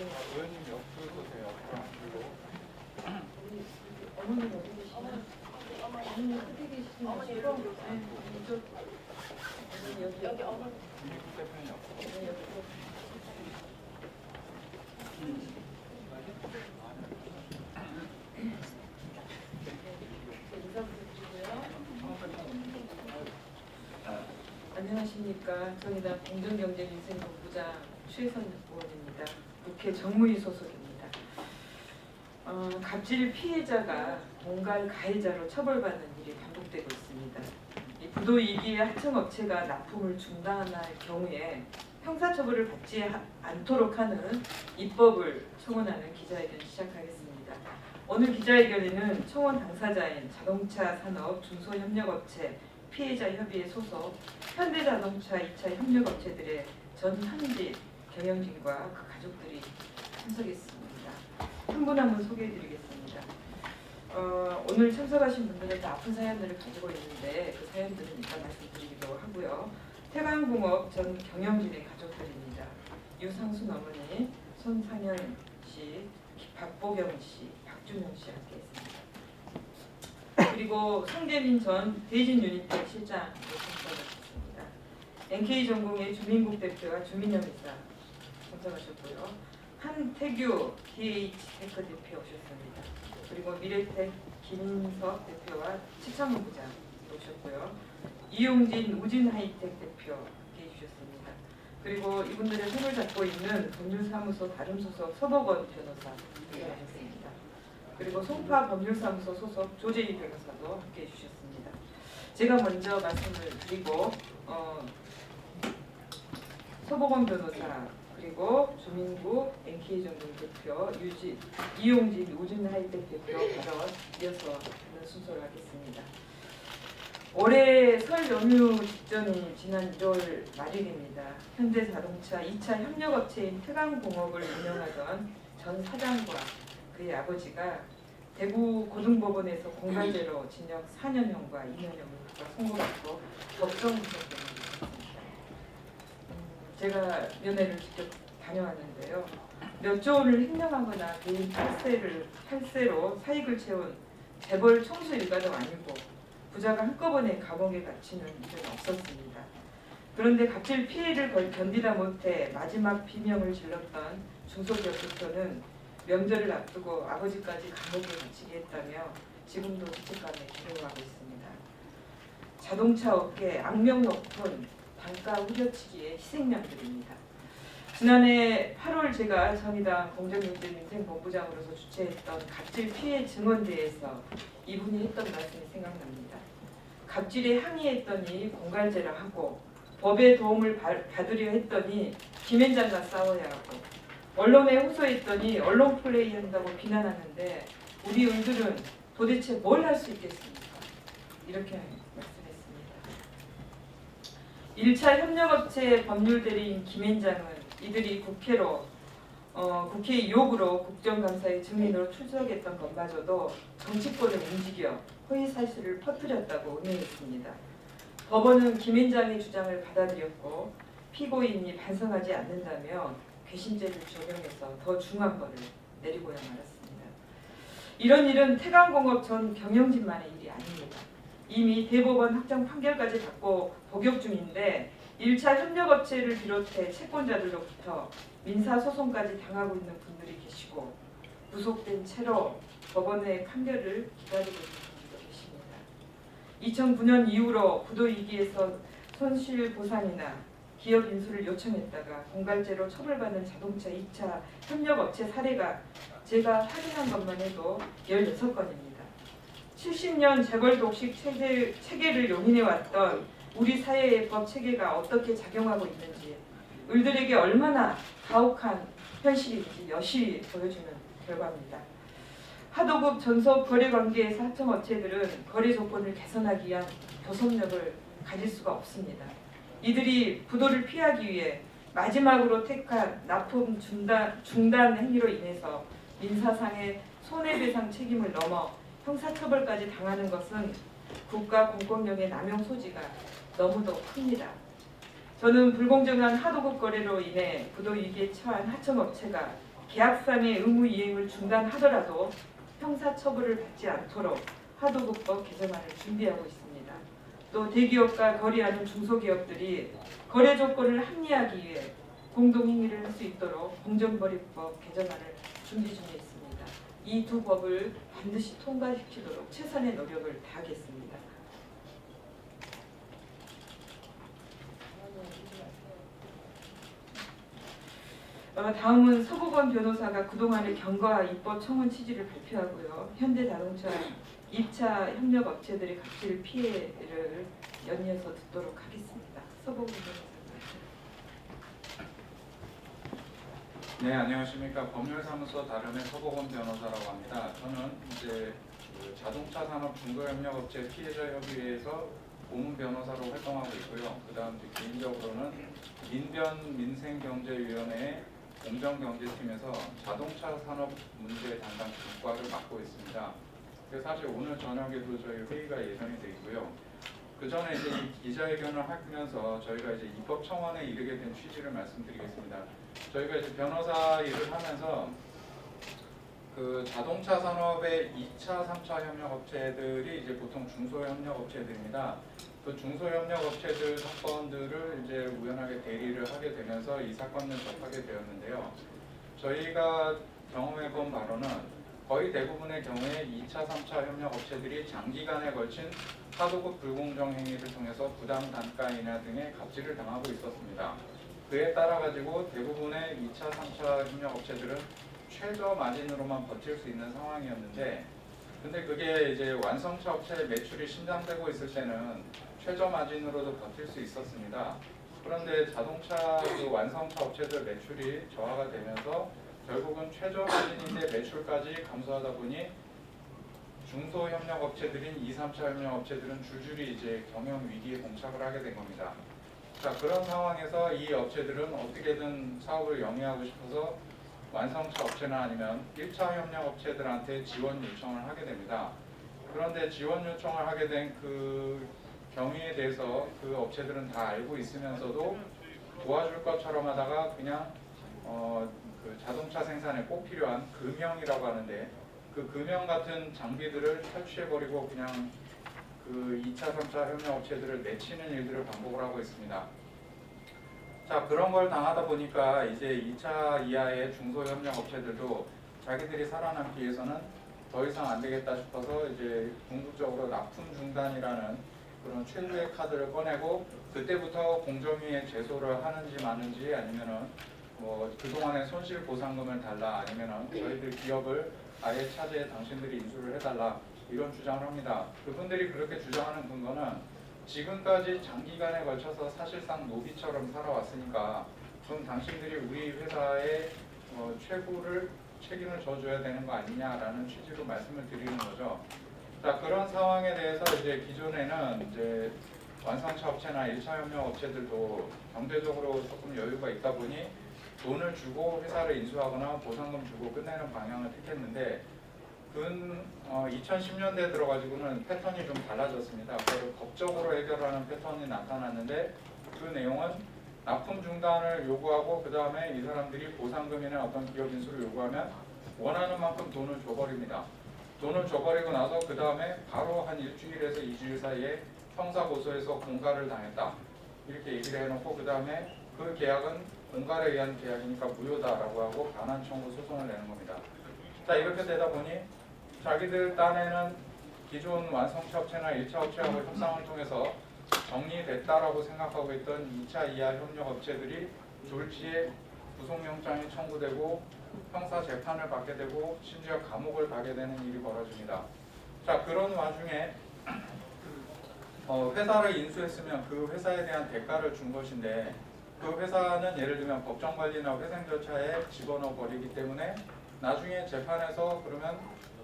의원님 옆으로 보세요. 앞으로 안 들고. 어머니 어디 계시나? 어머니 어디 계시나? 어머니 여기 이쪽. 어머니 여기 여기 어머니 이국 대표님 옆으로. 여기. 인사 부탁드리고요. 안녕하십니까. 정의당 공정경제민생본부장 최선 의원입니다. 국회 정무위 소속입니다. 어, 갑질 피해자가 공갈 가해자로 처벌받는 일이 반복되고 있습니다. 이 부도 2기의 하청업체가 납품을 중단할 경우에 형사처벌을 받지 하- 않도록 하는 입법을 청원하는 기자회견 시작하겠습니다. 오늘 기자회견에는 청원 당사자인 자동차 산업 중소협력업체 피해자 협의회 소속 현대자동차 2차 협력업체들의 전 현지 경영진과 그 가족들이 참석했습니다. 한 분 한 분 소개해드리겠습니다. 어, 오늘 참석하신 분들은 다 아픈 사연들을 가지고 있는데 그 사연들은 이따 말씀드리기로 하고요. 태광공업 전 경영진의 가족들입니다. 유상순 어머니, 손상현 씨, 박보경 씨, 박준영 씨 함께 했습니다. 그리고 송대민 전 대진 유니텍 실장 참석하셨습니다. NK전공의 주민국 대표와 주민협의사 참석하셨고요. 한태규 DH테크 대표 오셨습니다. 그리고 미래텍 김인석 대표와 최창호 부장 오셨고요. 이용진 우진 하이텍 대표 함께 해주셨습니다. 그리고 이분들의 손을 잡고 있는 법률사무소 다름 소속 서복원 변호사 함께 하셨습니다. 그리고 송파 법률사무소 소속 조재희 변호사도 함께 해주셨습니다. 제가 먼저 말씀을 드리고 어, 서복원 변호사 그리고 주민구 NK전공 대표 유진 이용진 우진 하이텍 대표 발언 이어서 하는 순서를 하겠습니다. 올해 설 연휴 직전인 지난 1월 말일입니다. 현대자동차 2차 협력업체인 태강공업을 운영하던 전 사장과 그의 아버지가 대구 고등법원에서 공갈죄로 징역 4년형과 2년형을 선고받고 법정 구속됩니다. 음, 제가 면회를 직접 다녀왔는데요. 몇 조 원을 횡령하거나 개인 탈세를 탈세로 사익을 채운 재벌 총수 일가도 아니고 부자가 한꺼번에 감옥에 갇히는 일은 없었습니다. 그런데 갑질 피해를 걸- 견디다 못해 마지막 비명을 질렀던 중소기업 대표는 명절을 앞두고 아버지까지 감옥에 갇히게 했다며 지금도 죄책감에 괴로워하고 있습니다. 자동차 업계 악명 높은 단가 후려치기의 희생양들입니다. 지난해 8월 제가 정의당 공정경제 민생본부장으로서 주최했던 갑질 피해 증언대에서 이분이 했던 말씀이 생각납니다. 갑질에 항의했더니 공갈죄라 하고 법의 도움을 받- 받으려 했더니 김앤장과 싸워야 하고 언론에 호소했더니 언론 플레이 한다고 비난하는데 우리 의들은 도대체 뭘 할 수 있겠습니까? 이렇게 말씀했습니다. 1차 협력업체 법률 대리인 김앤장은 이들이 국회로 어, 국회 요구로 국정감사의 증인으로 출석했던 것마저도 정치권을 움직여 허위 사실을 퍼뜨렸다고 은혜했습니다. 법원은 김앤장의 주장을 받아들였고 피고인이 반성하지 않는다며 괘씸죄를 적용해서 더 중한 벌을 내리고야 말았습니다. 이런 일은 태강공업 전 경영진만의 일이 아닙니다. 이미 대법원 확정 판결까지 받고 복역 중인데 1차 협력업체를 비롯해 채권자들로부터 민사소송까지 당하고 있는 분들이 계시고 구속된 채로 법원의 판결을 기다리고 있는 분들도 계십니다. 2009년 이후로 부도위기에서 손실 보상이나 기업 인수를 요청했다가 공갈죄로 처벌받는 자동차 2차 협력업체 사례가 제가 확인한 것만 해도 16건입니다. 70년 재벌 독식 체계, 체계를 용인해왔던 우리 사회의 법 체계가 어떻게 작용하고 있는지 을들에게 얼마나 가혹한 현실인지 여실히 보여주는 결과입니다. 하도급 전속 거래 관계에서 하청업체들은 거래 조건을 개선하기 위한 교섭력을 가질 수가 없습니다. 이들이 부도를 피하기 위해 마지막으로 택한 납품 중단, 중단 행위로 인해서 민사상의 손해배상 책임을 넘어 형사처벌까지 당하는 것은 국가 공권력의 남용 소지가 너무도 큽니다. 저는 불공정한 하도급 거래로 인해 부도 위기에 처한 하청업체가 계약상의 의무 이행을 중단하더라도 형사처벌을 받지 않도록 하도급법 개정안을 준비하고 있습니다. 또 대기업과 거래하는 중소기업들이 거래 조건을 합리화하기 위해 공동행위를 할 수 있도록 공정거래법 개정안을 준비 중에 있습니다. 이 두 법을 반드시 통과시키도록 최선의 노력을 다하겠습니다. 어, 다음은 서국원 변호사가 그동안의 경과 입법 청원 취지를 발표하고요. 현대자동차 2차 협력 업체들의 갑질 피해를 연이어서 듣도록 하겠습니다. 서국원 변호사. 네, 안녕하십니까. 법률사무소 다름의 서보건 변호사라고 합니다. 저는 이제 그 자동차 산업 중소협력업체 피해자 협의회에서 고문 변호사로 활동하고 있고요. 그 다음 개인적으로는 민변 민생경제위원회의 공정경제팀에서 자동차 산업 문제 담당 국과를 맡고 있습니다. 사실 오늘 저녁에도 저희 회의가 예정이 돼 있고요. 그 전에 이제 이 기자회견을 하면서 저희가 이제 입법 청원에 이르게 된 취지를 말씀드리겠습니다. 저희가 이제 변호사 일을 하면서 그 자동차 산업의 2차, 3차 협력 업체들이 이제 보통 중소 협력 업체들입니다. 그 중소 협력 업체들 사건들을 이제 우연하게 대리를 하게 되면서 이 사건을 접하게 되었는데요. 저희가 경험해 본 바로는 거의 대부분의 경우에 2차, 3차 협력 업체들이 장기간에 걸친 하도급 불공정 행위를 통해서 부당 단가 인하 등의 갑질을 당하고 있었습니다. 그에 따라 가지고 대부분의 2차, 3차 협력 업체들은 최저 마진으로만 버틸 수 있는 상황이었는데 근데 그게 이제 완성차 업체의 매출이 신장되고 있을 때는 최저 마진으로도 버틸 수 있었습니다. 그런데 자동차 그 완성차 업체들 매출이 저하가 되면서 결국은 최저 마진인데 매출까지 감소하다 보니 중소 협력 업체들인 2, 3차 협력 업체들은 줄줄이 이제 경영 위기에 봉착을 하게 된 겁니다. 자 그런 상황에서 이 업체들은 어떻게든 사업을 영위하고 싶어서 완성차 업체나 아니면 1차 협력 업체들한테 지원 요청을 하게 됩니다. 그런데 지원 요청을 하게 된 그 경위에 대해서 그 업체들은 다 알고 있으면서도 도와줄 것처럼 하다가 그냥 어, 그 자동차 생산에 꼭 필요한 금형이라고 하는데 그 금형 같은 장비들을 탈취해버리고 그냥 그 2차, 3차 협력 업체들을 내치는 일들을 반복을 하고 있습니다. 자 그런 걸 당하다 보니까 이제 2차 이하의 중소협력 업체들도 자기들이 살아남기 위해서는 더 이상 안 되겠다 싶어서 이제 궁극적으로 납품 중단이라는 그런 최후의 카드를 꺼내고 그때부터 공정위에 제소를 하는지 마는지 아니면은 뭐 그동안의 손실 보상금을 달라 아니면은 저희들 기업을 아예 차지해 당신들이 인수를 해달라 이런 주장을 합니다. 그분들이 그렇게 주장하는 근거는 지금까지 장기간에 걸쳐서 사실상 노비처럼 살아왔으니까 그럼 당신들이 우리 회사의 어, 최고를 책임을 져줘야 되는 거 아니냐라는 취지로 말씀을 드리는 거죠. 자 그런 상황에 대해서 이제 기존에는 이제 완성차 업체나 1차 협력 업체들도 경제적으로 조금 여유가 있다 보니 돈을 주고 회사를 인수하거나 보상금 주고 끝내는 방향을 택했는데 근 어, 2010년대에 들어가지고는 패턴이 좀 달라졌습니다. 그걸 법적으로 해결하는 패턴이 나타났는데 그 내용은 납품 중단을 요구하고 그 다음에 이 사람들이 보상금이나 어떤 기업 인수를 요구하면 원하는 만큼 돈을 줘버립니다. 돈을 줘버리고 나서 그 다음에 바로 한 일주일에서 이주일 사이에 형사 고소해서 공갈을 당했다. 이렇게 얘기를 해놓고 그 다음에 그 계약은 공갈에 의한 계약이니까 무효다라고 하고 반환 청구 소송을 내는 겁니다. 자 이렇게 되다 보니 자기들 딴에는 기존 완성차 업체나 1차 업체하고 협상을 통해서 정리됐다라고 생각하고 있던 2차 이하 협력 업체들이 졸지에 구속영장이 청구되고 형사 재판을 받게 되고 심지어 감옥을 가게 되는 일이 벌어집니다. 자 그런 와중에 어, 회사를 인수했으면 그 회사에 대한 대가를 준 것인데 그 회사는 예를 들면 법정 관리나 회생 절차에 집어넣어 버리기 때문에 나중에 재판에서 그러면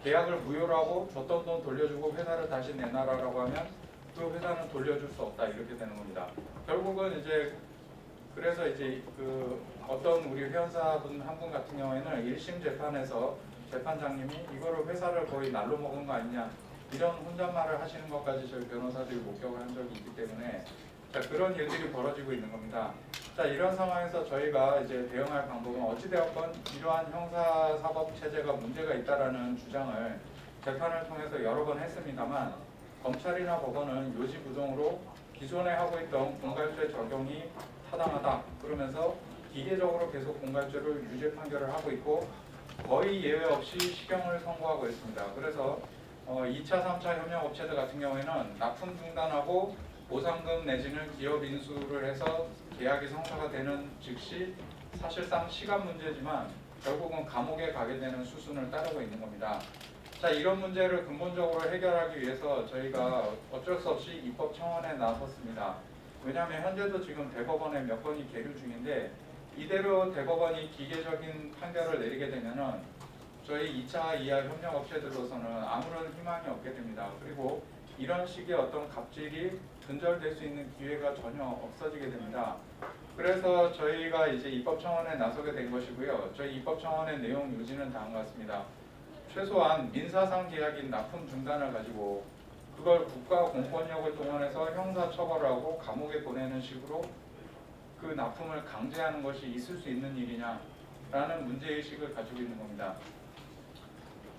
계약을 무효로 하고 줬던 돈 돌려주고 회사를 다시 내놔라라고 하면 그 회사는 돌려줄 수 없다 이렇게 되는 겁니다. 결국은 이제 그래서 이제 그 어떤 우리 회원사분 한 분 같은 경우에는 1심 재판에서 재판장님이 이거를 회사를 거의 날로 먹은 거 아니냐 이런 혼잣말을 하시는 것까지 저희 변호사들이 목격을 한 적이 있기 때문에 자 그런 일들이 벌어지고 있는 겁니다. 자 이런 상황에서 저희가 이제 대응할 방법은 어찌되었건 이러한 형사 사법 체제가 문제가 있다라는 주장을 재판을 통해서 여러 번 했습니다만 검찰이나 법원은 요지부동으로 기존에 하고 있던 공갈죄 적용이 타당하다 그러면서 기계적으로 계속 공갈죄를 유죄 판결을 하고 있고 거의 예외 없이 실형을 선고하고 있습니다. 그래서 어, 2차, 3차 협력 업체들 같은 경우에는 납품 중단하고 보상금 내지는 기업 인수를 해서 계약이 성사가 되는 즉시 사실상 시간 문제지만 결국은 감옥에 가게 되는 수순을 따르고 있는 겁니다. 자 이런 문제를 근본적으로 해결하기 위해서 저희가 어쩔 수 없이 입법 청원에 나섰습니다. 왜냐하면 현재도 지금 대법원에 몇 건이 계류 중인데 이대로 대법원이 기계적인 판결을 내리게 되면은 저희 2차 이하 협력 업체들로서는 아무런 희망이 없게 됩니다. 그리고 이런 식의 어떤 갑질이 근절될 수 있는 기회가 전혀 없어지게 됩니다. 그래서 저희가 이제 입법 청원에 나서게 된 것이고요. 저희 입법 청원의 내용 요지는 다음과 같습니다. 최소한 민사상 계약인 납품 중단을 가지고 그걸 국가 공권력을 동원해서 형사 처벌하고 감옥에 보내는 식으로 그 납품을 강제하는 것이 있을 수 있는 일이냐라는 문제의식을 가지고 있는 겁니다.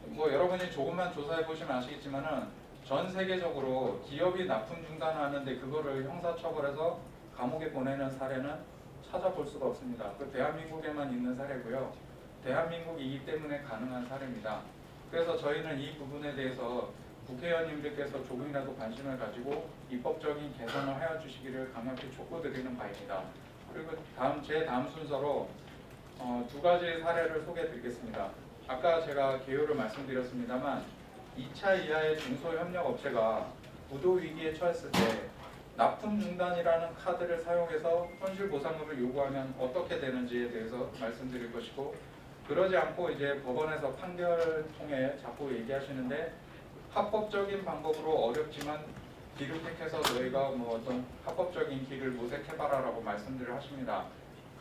뭐 여러분이 조금만 조사해 보시면 아시겠지만은 전 세계적으로 기업이 납품 중단하는데 그거를 형사처벌해서 감옥에 보내는 사례는 찾아볼 수가 없습니다. 그 대한민국에만 있는 사례고요. 대한민국이기 때문에 가능한 사례입니다. 그래서 저희는 이 부분에 대해서 국회의원님들께서 조금이라도 관심을 가지고 입법적인 개선을 하여 주시기를 강력히 촉구드리는 바입니다. 그리고 다음 제 다음 순서로 어, 두 가지 사례를 소개해 드리겠습니다. 아까 제가 개요를 말씀드렸습니다만 2차 이하의 중소협력업체가 부도 위기에 처했을 때 납품 중단이라는 카드를 사용해서 현실 보상금을 요구하면 어떻게 되는지에 대해서 말씀드릴 것이고 그러지 않고 이제 법원에서 판결 통해 자꾸 얘기하시는데 합법적인 방법으로 어렵지만 길을 택해서 너희가 뭐 어떤 합법적인 길을 모색해봐라라고 말씀들을 하십니다.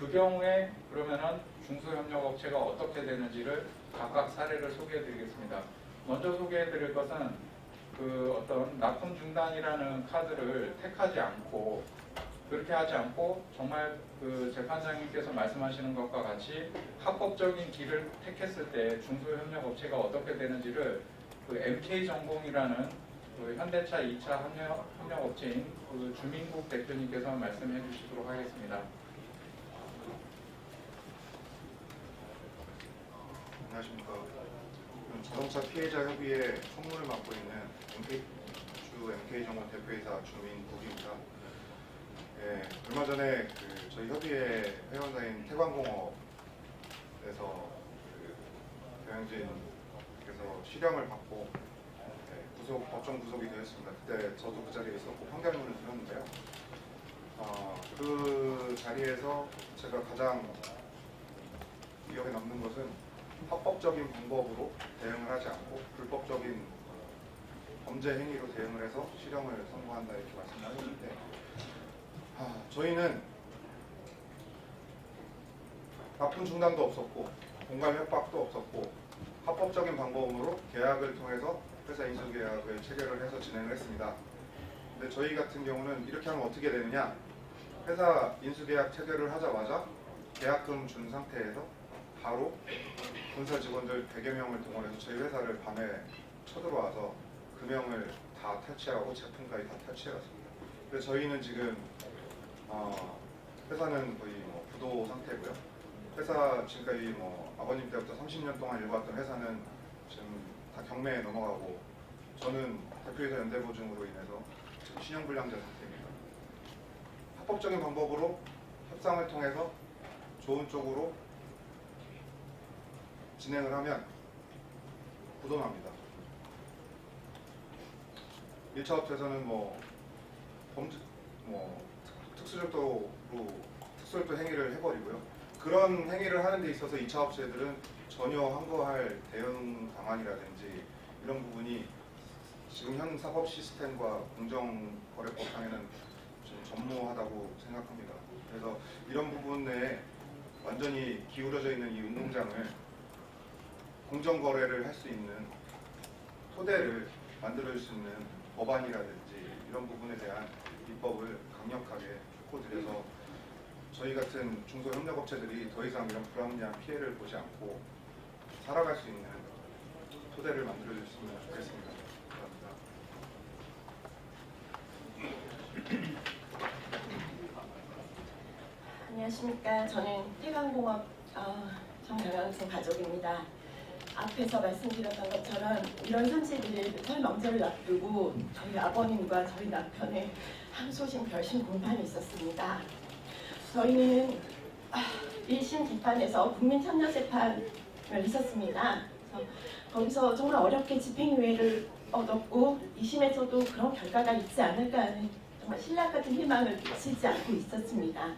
그 경우에 그러면은 중소협력업체가 어떻게 되는지를 각각 사례를 소개해드리겠습니다. 먼저 소개해드릴 것은 그 어떤 납품 중단이라는 카드를 택하지 않고 그렇게 하지 않고 정말 그 재판장님께서 말씀하시는 것과 같이 합법적인 길을 택했을 때 중소협력업체가 어떻게 되는지를 그 MK 전공이라는 그 현대차 2차 협력, 협력업체인 그 주민국 대표님께서 말씀해 주시도록 하겠습니다. 안녕하십니까. 자동차 피해자 협의회 총무를 맡고 있는 MK, 주 MK정원 대표이사 주민 국입니다. 예, 얼마 전에 그 저희 협의회 회원사인 태광공업에서 그 배영진께서 실형을 받고 예, 구속, 법정 구속이 되었습니다. 그때 저도 그 자리에 있었고 판결문을 들었는데요. 어, 그 자리에서 제가 가장 기억에 남는 것은 합법적인 방법으로 대응을 하지 않고 불법적인 범죄 행위로 대응을 해서 실형을 선고한다 이렇게 말씀하셨는데 아, 저희는 납품 중단도 없었고 공갈 협박도 없었고 합법적인 방법으로 계약을 통해서 회사 인수 계약을 체결을 해서 진행을 했습니다. 근데 저희 같은 경우는 이렇게 하면 어떻게 되느냐? 회사 인수 계약 체결을 하자마자 계약금 준 상태에서 바로 본사 직원들 100여 명을 동원해서 저희 회사를 밤에 쳐들어와서 금형을 다 탈취하고 제품까지 다 탈취해갔습니다. 그래서 저희는 지금 어, 회사는 거의 뭐 부도 상태고요. 회사 지금까지 뭐 아버님 때부터 30년 동안 일해왔던 회사는 지금 다 경매에 넘어가고 저는 대표이사 연대보증으로 인해서 지금 신용불량자 상태입니다. 합법적인 방법으로 협상을 통해서 좋은 쪽으로 진행을 하면 부도납니다. 1차 업체에서는 뭐 범죄 뭐 특- 특수적도로 특수혈도 행위를 해버리고요. 그런 행위를 하는 데 있어서 2차 업체들은 전혀 항거할 대응 방안이라든지 이런 부분이 지금 현 사법 시스템과 공정거래법상에는 좀 전무하다고 생각합니다. 그래서 이런 부분에 완전히 기울어져 있는 이 운동장을 공정 거래를 할 수 있는 토대를 만들어줄 수 있는 법안이라든지 이런 부분에 대한 입법을 강력하게 촉구드려서 저희 같은 중소협력업체들이 더 이상 이런 불합리한 피해를 보지 않고 살아갈 수 있는 토대를 만들어줬으면 좋겠습니다. 감사합니다. 안녕하십니까. 저는 태강공업 어, 정경영생 가족입니다. 앞에서 말씀드렸던 것처럼 1월 31일 설 명절을 앞두고 저희 아버님과 저희 남편의 항소심 결심 공판이 있었습니다. 저희는 아, 1심 재판에서 국민참여재판을 있었습니다. 거기서 정말 어렵게 집행유예를 얻었고 2심에서도 그런 결과가 있지 않을까 하는 정말 신라 같은 희망을 놓치지 않고 있었습니다.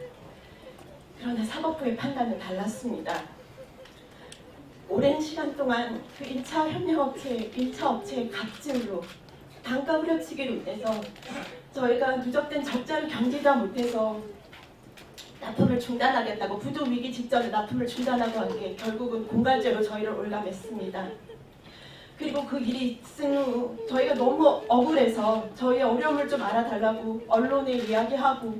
그러나 사법부의 판단은 달랐습니다. 오랜 시간 동안 그 1차 협력업체, 1차 업체의 갑질로 단가 후려치기로 인해서 저희가 누적된 적자를 견디다 못해서 납품을 중단하겠다고 부도 위기 직전에 납품을 중단하고 한 게 결국은 공갈죄로 저희를 올라맸습니다. 그리고 그 일이 있은 후 저희가 너무 억울해서 저희의 어려움을 좀 알아달라고 언론에 이야기하고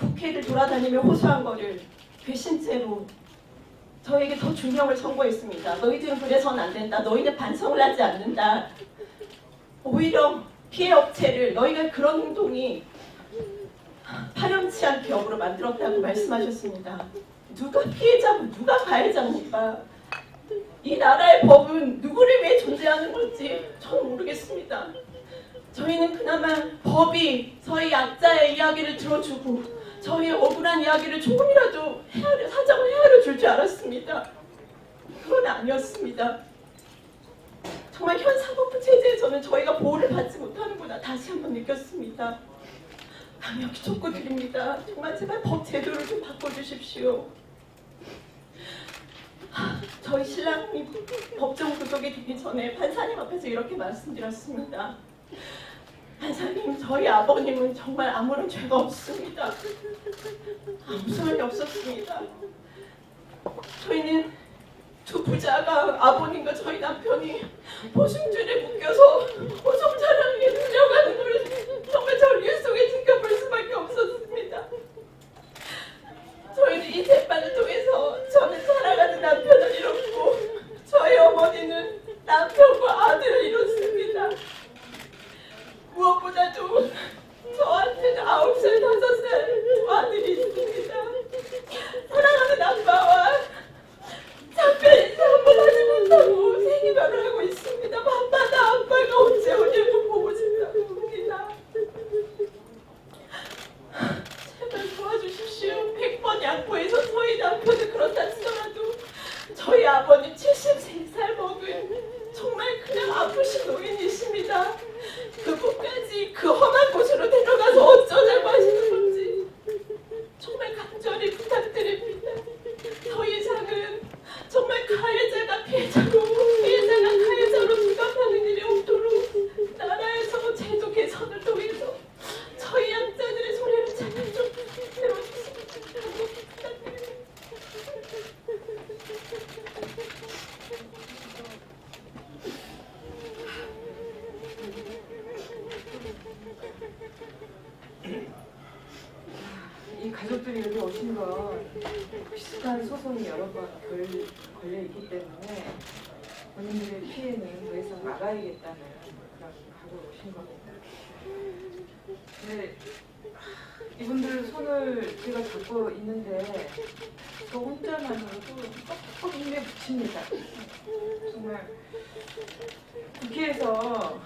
국회를 돌아다니며 호소한 거를 괘씸죄로 저에게 더 중형을 선고했습니다. 너희들은 그래서는 안 된다. 너희는 반성을 하지 않는다. 오히려 피해 업체를 너희가 그런 행동이 파렴치 않게 역으로 만들었다고 말씀하셨습니다. 누가 피해자고 누가 가해자입니까? 이 나라의 법은 누구를 위해 존재하는 건지 저는 모르겠습니다. 저희는 그나마 법이 저희 약자의 이야기를 들어주고 저희의 억울한 이야기를 조금이라도 헤아려, 사정을 헤아려 줄 줄 알았습니다. 그건 아니었습니다. 정말 현 사법부 체제에서는 저희가 보호를 받지 못하는구나 다시 한번 느꼈습니다. 강력히 촉구드립니다. 정말 제발 법 제도를 좀 바꿔주십시오. 하, 저희 신랑이 법정 구속이 되기 전에 판사님 앞에서 이렇게 말씀드렸습니다. 판사님, 저희 아버님은 정말 아무런 죄가 없습니다. 아무 소용이 없었습니다. 저희는 두 부자가 아버님과 저희 남편이 보증줄에 묶여서 보성차량에 들려가는 걸 정말 전류 속에 지켜볼 수밖에 없었습니다. 저희는 이 재판을 통해서 저는 사랑하는 남편을 잃었고 저희 어머니는 남편과 아들을 잃었습니다. 무엇보다도 저한테는 아홉 살, 다섯 살두 아들이 있습니다. 사랑하는 아빠와 작별 인사 한번 하지 못하고 생이별을 하고 있습니다 아빠가 언제 오냐고 보고 싶다고 합니다. 제발 도와주십시오. 100번 양보해서 저희 남편은 그렇다 치더라도 저희 아버님 73살 먹은 정말 그냥 아프신 노인이십니다. 그곳까지 그 험한 곳으로 데려가서 어쩌자고 하시는 건지 정말 간절히 부탁드립니다. 더 이상은 정말 가해자가 피해자고 피해자가 가해자로 부각하는 일이 없도록 나라에서 제도 개선을 통해서 저희 양자들의 소리를 제발 좀 들어주시면 부탁드립니다. 이 가족들이 여기 오신 건 비슷한 소송이 여러 번 걸, 걸려 있기 때문에 본인들의 피해는 더 이상 막아야겠다는 그런 각오로 오신 겁니다. 하, 이분들 손을 제가 잡고 있는데 저 혼자만으로도 뻑뻑 힘에 붙입니다. 정말 국회에서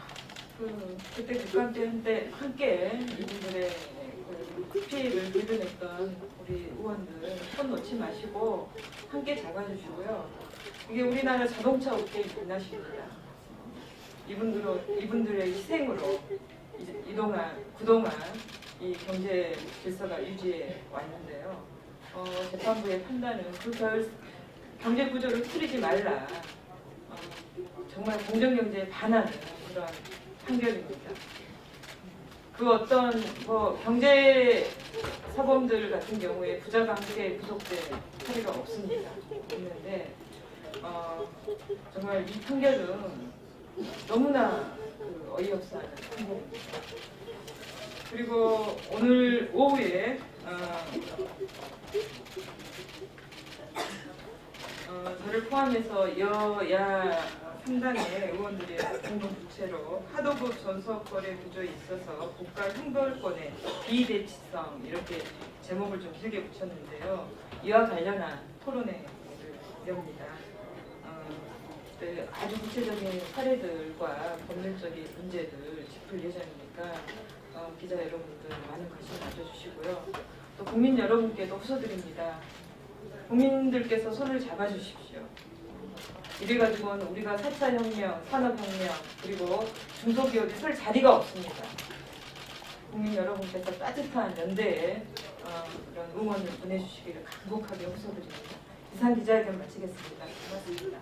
그 그때 국감 때 한때 함께 이분들의 그 피해를 밀어냈던 우리 의원들 손 놓지 마시고 함께 잡아주시고요. 이게 우리나라 자동차 업계의 빛나십니다. 이분들로 이분들의 희생으로 이제 이동안 그동안 이 경제 질서가 유지해 왔는데요. 어, 재판부의 판단은 그 결, 경제 구조를 흐트리지 말라. 어, 정말 공정 경제에 반하는 그런 판결입니다. 그 어떤 뭐 경제 사범들 같은 경우에 부자가 함께 구속된 사례가 없습니다. 없는데 어, 정말 이 판결은 너무나 그 어이없어하는 판결입니다. 그리고 오늘 오후에 어, 어, 저를 포함해서 여야 상당의 의원들이 공동 부채로 하도급 전속거래 구조에 있어서 국가 형벌권의 비대치성 이렇게 제목을 좀 길게 붙였는데요. 이와 관련한 토론회를 엽니다. 어, 네, 아주 구체적인 사례들과 법률적인 문제들 짚을 예정이니까 어, 기자 여러분들 많은 관심 가져주시고요. 또 국민 여러분께도 호소드립니다. 국민들께서 손을 잡아주십시오. 이래 가지고는 우리가 4차 혁명, 산업혁명 그리고 중소기업이 설 자리가 없습니다. 국민 여러분께서 따뜻한 연대에 어, 이런 응원을 보내주시기를 간곡하게 호소드립니다. 이상 기자회견 마치겠습니다. 고맙습니다.